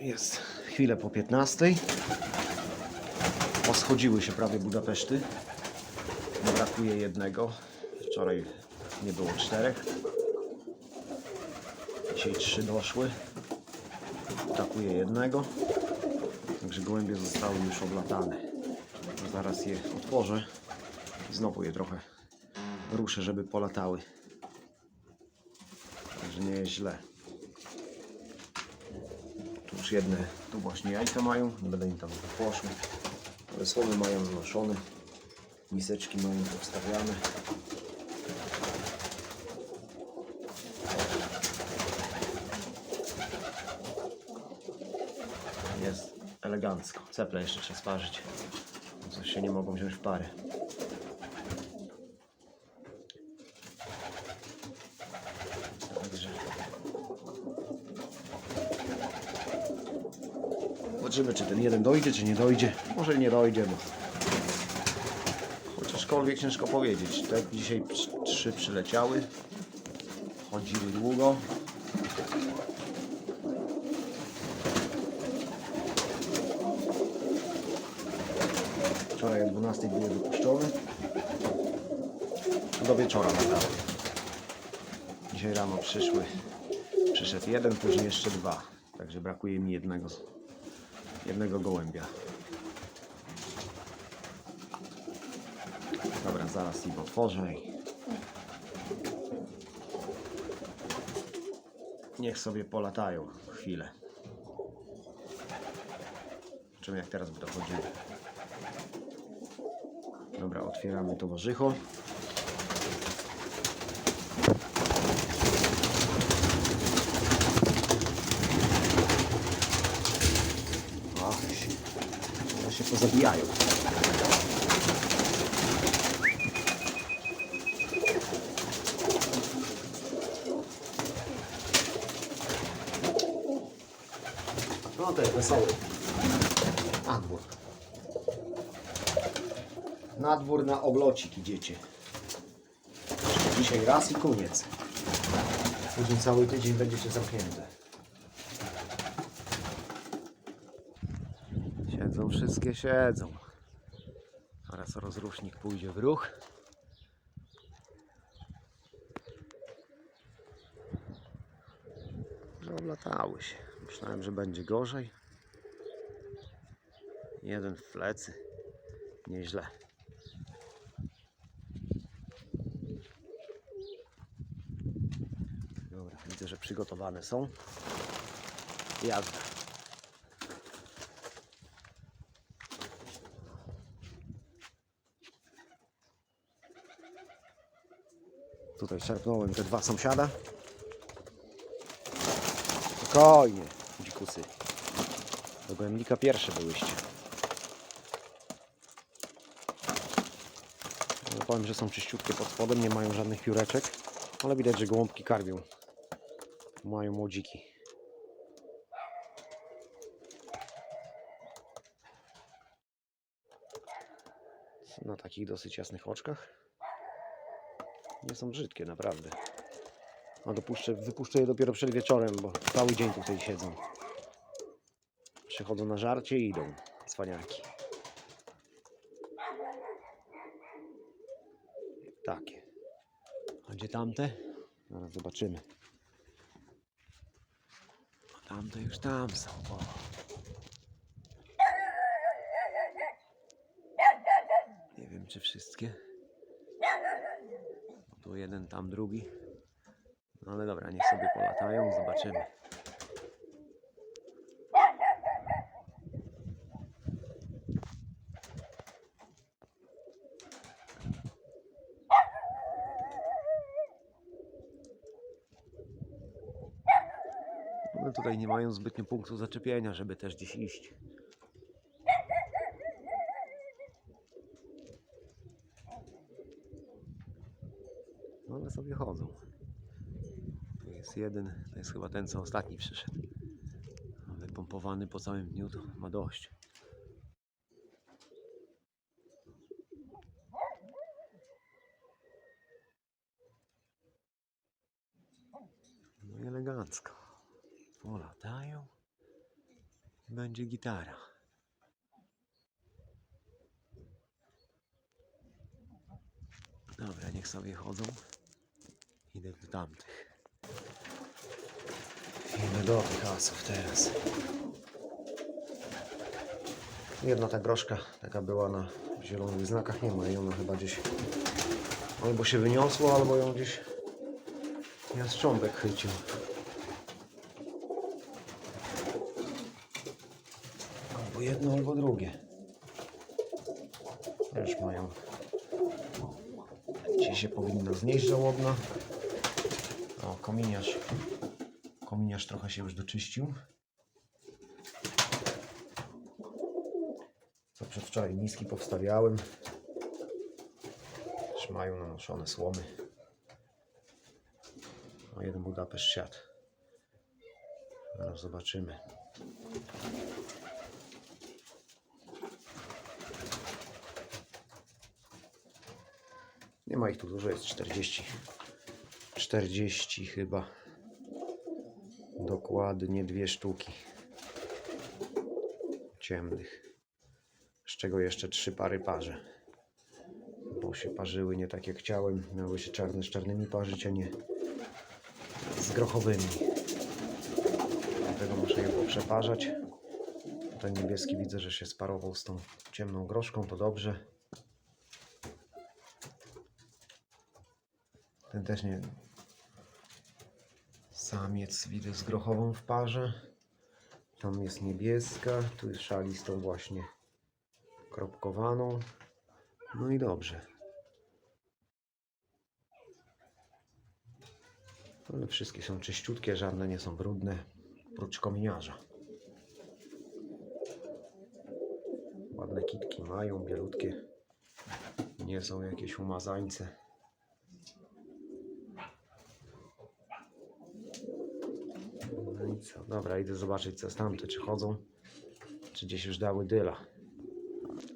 Jest chwilę po 15. Poschodziły się prawie Budapeszty. Brakuje jednego. Wczoraj nie było czterech. Dzisiaj trzy doszły. Brakuje jednego. Także gołębie zostały już oblatane. Zaraz je otworzę. i Znowu je trochę ruszę, żeby polatały. Także nie jest źle. Już jedne, tu właśnie jajka mają, nie będę im tam poszły. Ale mają znoszone, miseczki mają powstawiane. Jest elegancko. Ceple jeszcze trzeba sparzyć. Coś się nie mogą wziąć w pary. Także Zobaczymy, czy ten jeden dojdzie, czy nie dojdzie. Może nie dojdzie, bo chociażkolwiek ciężko powiedzieć. Te dzisiaj przy- trzy przyleciały. Chodziły długo. Wczoraj o 12 były wypuszczone. Do wieczora latały. Dzisiaj rano przyszły. Przyszedł jeden, później jeszcze dwa. Także brakuje mi jednego, jednego gołębia. Dobra, zaraz im otworzę niech sobie polatają chwilę. Zobaczymy jak teraz by dochodzili. Dobra, otwieramy to pozabijają. No to jest wesoły. Na dwór. Na dwór na oblocik idziecie. Dzisiaj raz i koniec. Później cały tydzień będziecie zamknięte. Wszystkie siedzą. Zaraz rozrusznik pójdzie w ruch. Oblatały się. Myślałem, że będzie gorzej. Jeden w plecy. Nieźle. Dobra, widzę, że przygotowane są. Jazda. Tutaj szarpnąłem te dwa sąsiada. Spokojnie, dzikusy. Do gołębnika pierwsze byłyście. No, powiem, że są czyściutkie pod spodem, nie mają żadnych pióreczek, ale widać, że gołąbki karmią. Mają młodziki. Na takich dosyć jasnych oczkach. Nie są brzydkie, naprawdę. A dopuszczę, wypuszczę je dopiero przed wieczorem, bo cały dzień tutaj siedzą. Przychodzą na żarcie i idą. Cwaniaki. Takie. A gdzie tamte? Zaraz zobaczymy. A tamte już tam są. Nie wiem czy wszystkie. Jeden, tam drugi. No ale dobra, niech sobie polatają, zobaczymy. One tutaj nie mają zbytnio punktu zaczepienia, żeby też gdzieś iść. No ale sobie chodzą. Tu jest jeden, to jest chyba ten, co ostatni przyszedł. Wypompowany po całym dniu, to ma dość. No i elegancko. Polatają. Będzie gitara. Dobra, niech sobie chodzą. Idę do tamtych. Idę do tych asów teraz. Jedna ta groszka taka była na zielonych znakach, nie ma i ona chyba gdzieś albo się wyniosło, albo ją gdzieś jastrząbek chwycił. Albo jedno, albo drugie. Też mają. Dzisiaj się powinno znieść żałobna. O, kominiarz. Kominiarz trochę się już doczyścił. Co przedwczoraj niski powstawiałem. Też mają nanoszone słomy. O, jeden Budapeszt siadł. Zaraz zobaczymy. Nie ma ich tu dużo, jest 40. 40 chyba. Dokładnie dwie sztuki. Ciemnych. Z czego jeszcze trzy pary parze. Bo się parzyły nie tak jak chciałem. Miały się czarne z czarnymi parzyć, a nie z grochowymi. Dlatego muszę je poprzeparzać. Ten niebieski widzę, że się sparował z tą ciemną groszką, to dobrze. Ten też nie. Samiec widzę z grochową w parze. Tam jest niebieska, tu jest szalistą właśnie kropkowaną. No i dobrze. One wszystkie są czyściutkie, żadne nie są brudne, prócz kominiarza. Ładne kitki mają, bielutkie. Nie są jakieś umazańce. No? Dobra, idę zobaczyć co jest tamte, czy chodzą, czy gdzieś już dały dyla.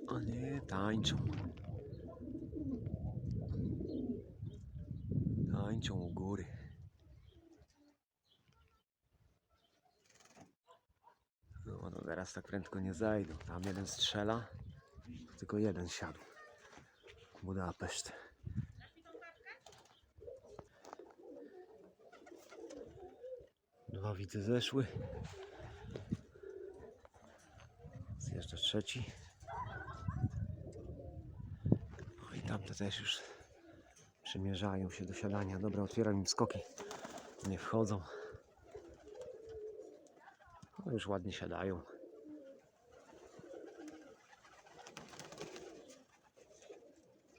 O nie, tańczą. Tańczą u góry. No to teraz tak prędko nie zajdą. Tam jeden strzela, tylko jeden siadł. Budapeszt. Widzę zeszły. Zjeżdża trzeci. No i tamte też już przymierzają się do siadania. Dobra, otwieram im skoki. Nie wchodzą. No już ładnie siadają.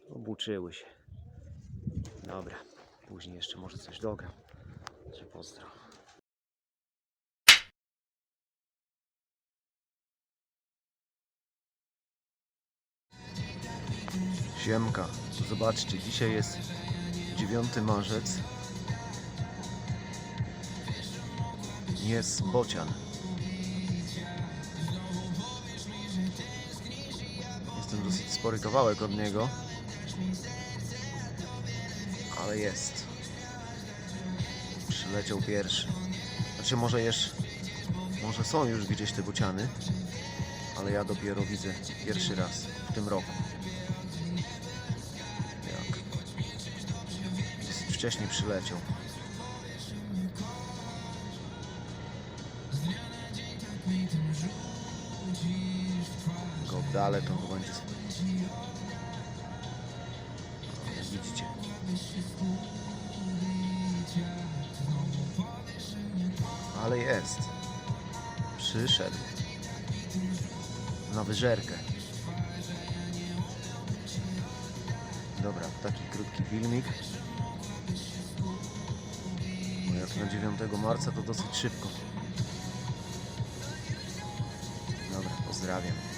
Obuczyły się. Dobra, później jeszcze może coś dogram. Czy pozdro. Siemka, zobaczcie, dzisiaj jest 9 marzec. Jest bocian. Jestem dosyć spory kawałek od niego. Ale jest. Przyleciał pierwszy. Znaczy może jeszcze... Może są już gdzieś te bociany. Ale ja dopiero widzę pierwszy raz w tym roku. Dosyć wcześnie przyleciał. Go oddalę to chyba jak widzicie. Ale jest. Przyszedł. Na wyżerkę. Dobra, taki krótki filmik. Jak na 9 marca to dosyć szybko. Dobra, pozdrawiam.